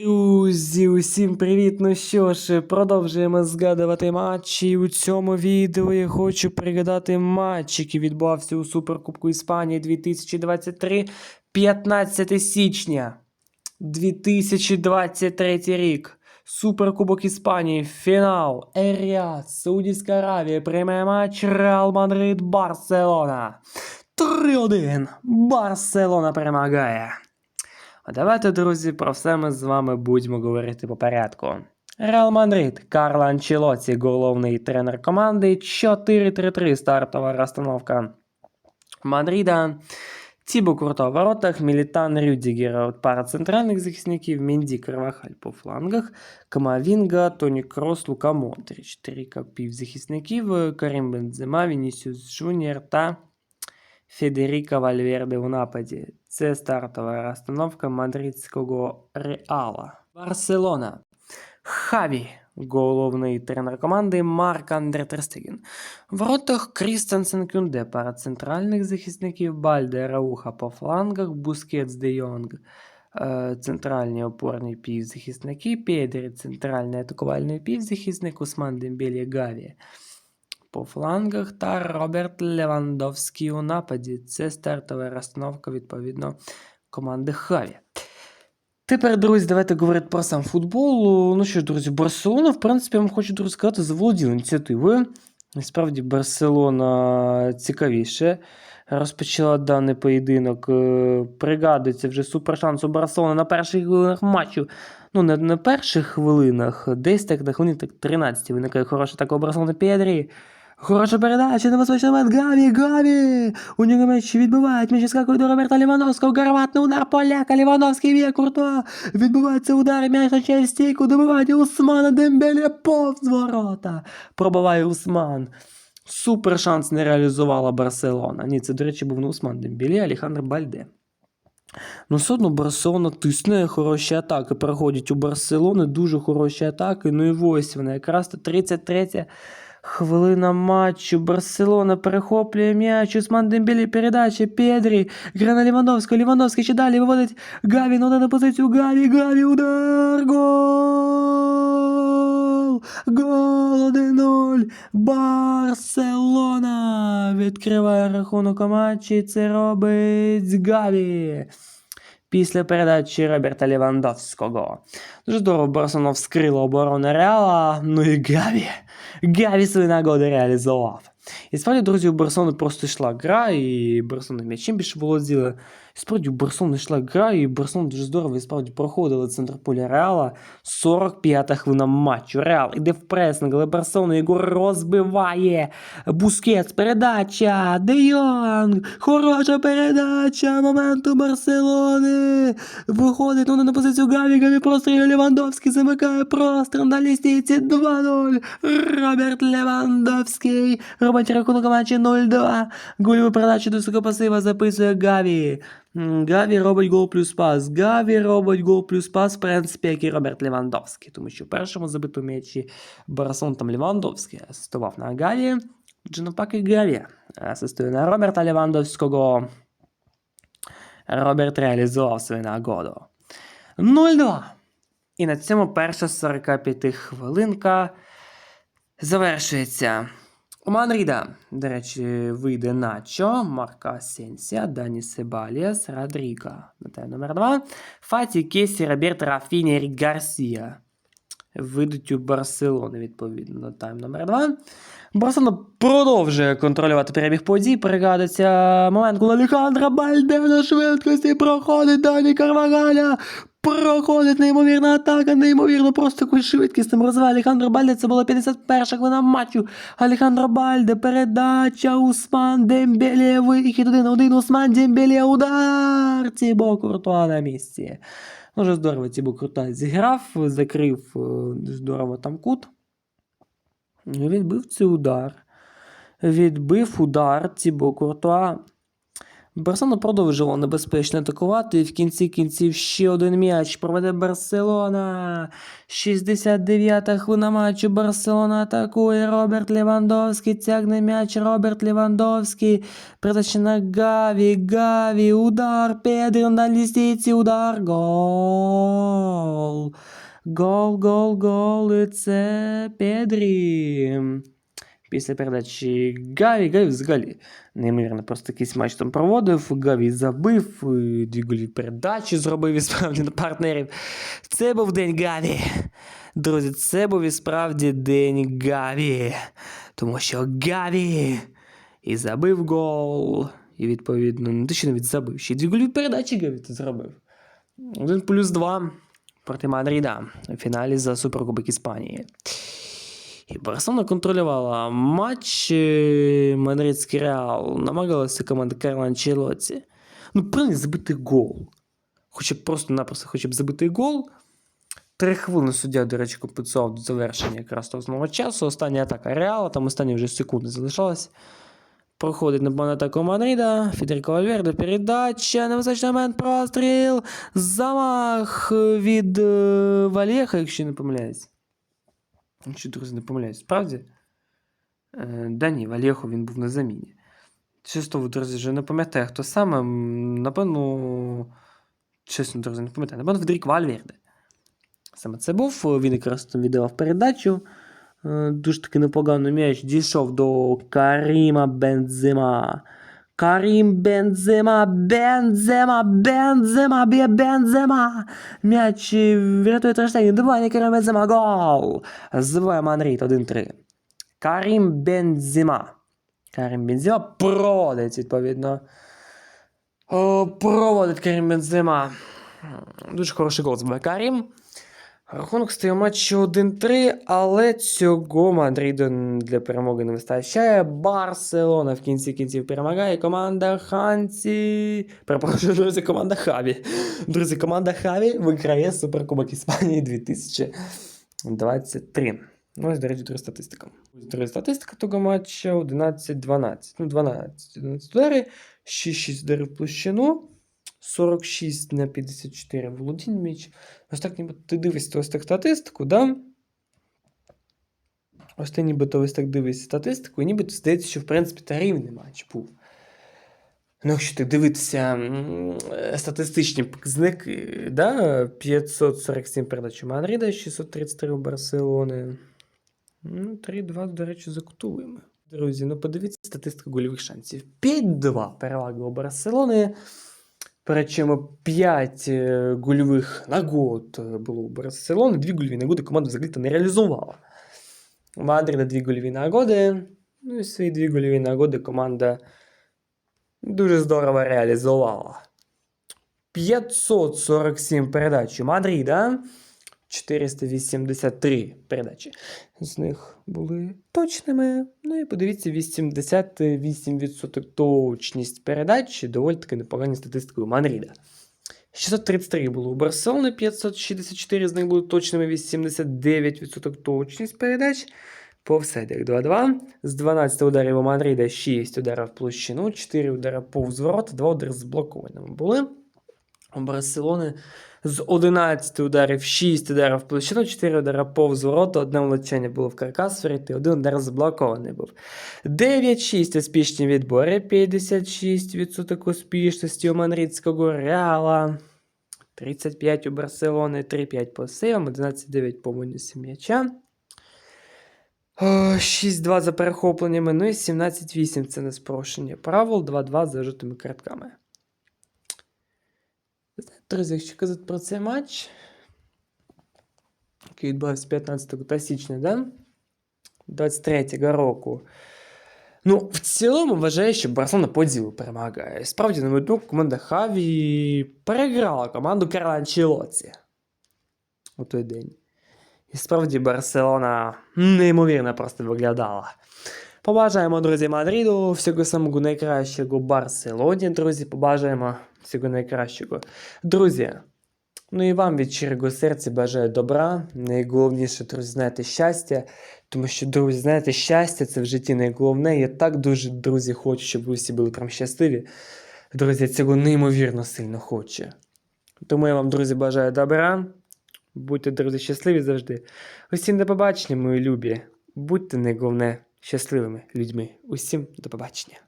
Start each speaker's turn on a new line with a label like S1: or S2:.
S1: Друзі, усім привіт! Ну що ж, продовжуємо згадувати матчі. У цьому відео я хочу пригадати матч, який відбувався у Суперкубку Іспанії 2023, 15 січня 2023 рік. Суперкубок Іспанії, фінал, Еріат, Саудівська Аравія, приймає матч Реал Мадрид, Барселона. 3-1. Барселона перемагає. А давайте, друзі, про все ми з вами будемо говорити по порядку. Реал Мадрид, Карло Анчелоті, головний тренер команди, 4-3-3 стартова розстановка Мадрида. Тібо Курто в воротах, Мілітан Рюдігер, пара центральних захисників, Мінді Кривахаль по флангах, Камавінга, Тоні Крос, Лука Монтріч, трійка півзахисників, Карім Бензема, Вінісіус Джуніор та Федеріка Вальверде у нападі. Це стартова розстановка мадридського Реала. Барселона. Хаві, головний тренер команди Марк Андре Терстеген. В воротах Крістенсен Кюнде, пара центральних захисників Бальде Рауха по флангах, Бускетс Де Йонг, е, центральні опорні півзахисники, Педрі, центральний атакувальний півзахисник, Усман Дембелі Гаві по флангах та Роберт Левандовський у нападі. Це стартова розстановка, відповідно, команди Хаві. Тепер, друзі, давайте говорити про сам футбол. Ну що ж, друзі, Барселона, в принципі, я вам хочу друзі, сказати, заволоділа ініціативою. Насправді, Барселона цікавіше. Розпочала даний поєдинок. Е, Пригадується вже супершанс у Барселони на перших хвилинах матчу. Ну, не на перших хвилинах, десь так на хвилині так 13 виникає хороша така у Барселони Педрі. Хороша передача, небезпечний момент, Гаві, Гаві! У нього м'яч відбивають, м'яч скакує до Роберта Лівановського, гарматний удар поляка, Лівановський б'є Куртуа, відбувається удар, м'яч на через стійку, добиває Усмана Дембеле повз ворота, пробиває Усман. Супер шанс не реалізувала Барселона. Ні, це, до речі, був не Усман Дембеле, а Алехандр Бальде. Ну, все одно Барселона тисне хороші атаки. Переходять у Барселони дуже хороші атаки. Ну і ось вона. Якраз то 33 хвилина матчу. Барселона перехоплює м'яч. Усман Дембелі передача. Педрі. Гра на Лівановського. Лівановський ще далі виводить Гаві. Ну, на позицію Гаві. Гаві. Удар. Гол! Гол 1-0. Барселона відкриває рахунок у матчі. Це робить Гаві. Після передачі Роберта Лівандовського. Дуже здорово Барселона вскрила оборону Реала. Ну і Гаві. Гаві свої нагоди реалізував. І справді, друзі, у Барсону просто йшла гра, і Барселона м'ячем більше володіла. Справді у Барселони йшла гра, і Барселона дуже здорово і справді проходила центр поля Реала. 45-та хвилина матчу. Реал іде в пресинг, але Барселона його розбиває. Бускетс, передача, Де Йонг, хороша передача, момент у Барселони. Виходить ну, на позицію Гаві, Гаві прострілює Левандовський, замикає простріл на лістійці 2-0. Роберт Левандовський робить рахунок матчі 0-2. Гольову передачу до високопасива записує Гаві. Гаві робить гол плюс пас. Гаві робить гол плюс пас, в принципі, як і Роберт Левандовський. Тому що в першому забитому м'ячі Барсон там Левандовський асистував на Гаві. Отже, навпаки, Гаві асистує на Роберта Левандовського. Роберт реалізував свою нагоду. 0-2. І на цьому перша 45 хвилинка завершується. У Мадрида, до речі, вийде Начо, Марка Сенсія, Дані Себаліас, Родріга на тайм номер 2. Фаті Кесі, Роберт Рафіні, Ерік Гарсія. Вийдуть у Барселони, відповідно, тайм номер 2. Барселона продовжує контролювати перебіг подій. Пригадується момент, коли Алехандро Бальде на швидкості проходить Дані Карвагаля. Проходить неймовірна атака, неймовірно, просто якусь швидкість там розвиває Алехандро Бальде. Це була 51 хвилина матчу. Алехандро Бальде, передача, Усман Дембеле, вихід один один, Усман Дембеле, удар. Тібо Куртуа на місці. Дуже здорово Тібо Куртуа зіграв, закрив е, здорово там кут. Відбив цей удар. Відбив удар Тібо Куртуа. Барселона продовжила небезпечно атакувати, і в кінці кінців ще один м'яч проведе Барселона. 69-та хвилина матчу. Барселона атакує. Роберт Левандовський тягне м'яч. Роберт Левандовський. Передача на Гаві. Гаві. Удар. Педрі на лістиці. Удар. Гол. Гол, гол, гол. І це Педрі. Після передачі Гаві, Гаві взагалі неймовірно просто якийсь матч там проводив. Гаві забив, і дві голі передачі зробив і справді на партнерів. Це був день Гаві. Друзі, це був і справді день Гаві. Тому що Гаві і забив гол. І відповідно, не те, що навіть забив, ще дві голі передачі Гаві тут зробив. Один плюс два проти Мадрида у фіналі за Суперкубок Іспанії. І Барселона контролювала матч. е, Мадридський Реал намагалася команда Карла Анчелоті. Ну, принаймні, забити гол. Хоча б просто-напросто хоча б забити гол. Три хвилини суддя, до речі, компенсував до завершення якраз того знову часу. Остання атака Реала, там останні вже секунди залишалось. Проходить на атаку Мадрида. Федеріко Вальверде, передача, невизначний момент, простріл, замах від е, Валєха, якщо не помиляюсь. Якщо, друзі, не помиляюсь, справді? Е, да ні, Валєхо він був на заміні. Чисто, друзі, вже не пам'ятаю, хто саме. Напевно, чесно, друзі, не пам'ятаю. Напевно, Федерік Вальверде. Саме це був. Він якраз там віддавав передачу. Е, Дуже таки непогано м'яч дійшов до Каріма Бензима. Карім Бензема, Бензема, Бензема, б'є Бензема. М'яч врятує Трештейн. Добивання Карім Бензема, гол. Збиває Мадрид 1-3. Карім Бензема. Карім Бензема проводить, відповідно. О, проводить Карім Бензема. Дуже хороший гол збиває Карім. Рахунок стає матчі 1-3, але цього Мадриду для перемоги не вистачає. Барселона в кінці кінців перемагає. Команда Ханці. Перепрошую, друзі, команда Хаві. Друзі, команда Хаві виграє Суперкубок Іспанії 2023. Ну, ось, до речі, друга статистика. Друга статистика того матча 11-12. Ну, 12. 11 удари, 6-6 ударів площину. 46 на 54 володінь м'яч. Ось так ніби ти дивишся ось так статистику, да? Ось ти нібито ось так дивишся статистику, і нібито здається, що в принципі та рівний матч був. Ну, якщо так дивитися статистичні показники, да? 547 передач Мадрида, 633 у Барселони. Ну, 3-2, до речі, закутуємо. Друзі, ну подивіться статистику гольових шансів. 5-2 перевага у Барселони. Причому 5 гульових нагод е, було у Барселони, 2 гольові нагоди команда взагалі-то не реалізувала. У Мадрида 2 гольові нагоди. Ну і свої 2 гольові нагоди команда дуже здорово реалізувала. 547 передач у Мадрида. 483 передачі. З них були точними. Ну і подивіться, 88% точність передач. Доволі таки непогані статистики у Мадрида. 633 було у Барселони, 564 з них були точними, 89% точність передач. По офсайдах 2-2. З 12 ударів у Мадрида 6 ударів в площину, 4 удари повз ворот, 2 удари з блокованими були. Барселони з 11 ударів 6 ударів в площину, 4 удари повз ворота, одне влучення було в каркас врити, один удар заблокований був. 9-6 успішні відбори, 56% успішності у Мадридського Реала. 35 у Барселони, 3-5 по сейвам, 11-9 по виносі м'яча. 6-2 за перехопленнями, ну і 17-8 це не спрошення правил, 2-2 за жовтими картками. Друзі, якщо казати про цей матч, який відбувався 15 січня, да? 23-го року. Ну, в цілому вважаю, що Барселона по перемагає. Справді, на мою думку, команда Хаві переграла команду Карла Анчелоті у той день. І справді Барселона неймовірно просто виглядала. Побажаємо, друзі, Мадриду, всього самого найкращого Барселоні, друзі, побажаємо всього найкращого. Друзі, ну і вам від щирого серця бажаю добра. Найголовніше, друзі, знаєте, щастя. Тому що, друзі, знаєте, щастя це в житті найголовне. Я так дуже, друзі, хочу, щоб ви всі були прям щасливі. Друзі, цього неймовірно сильно хоче. Тому я вам, друзі, бажаю добра. Будьте, друзі, щасливі завжди. Усім до побачення, мої любі. Будьте, не головне, щасливими людьми. Усім до побачення.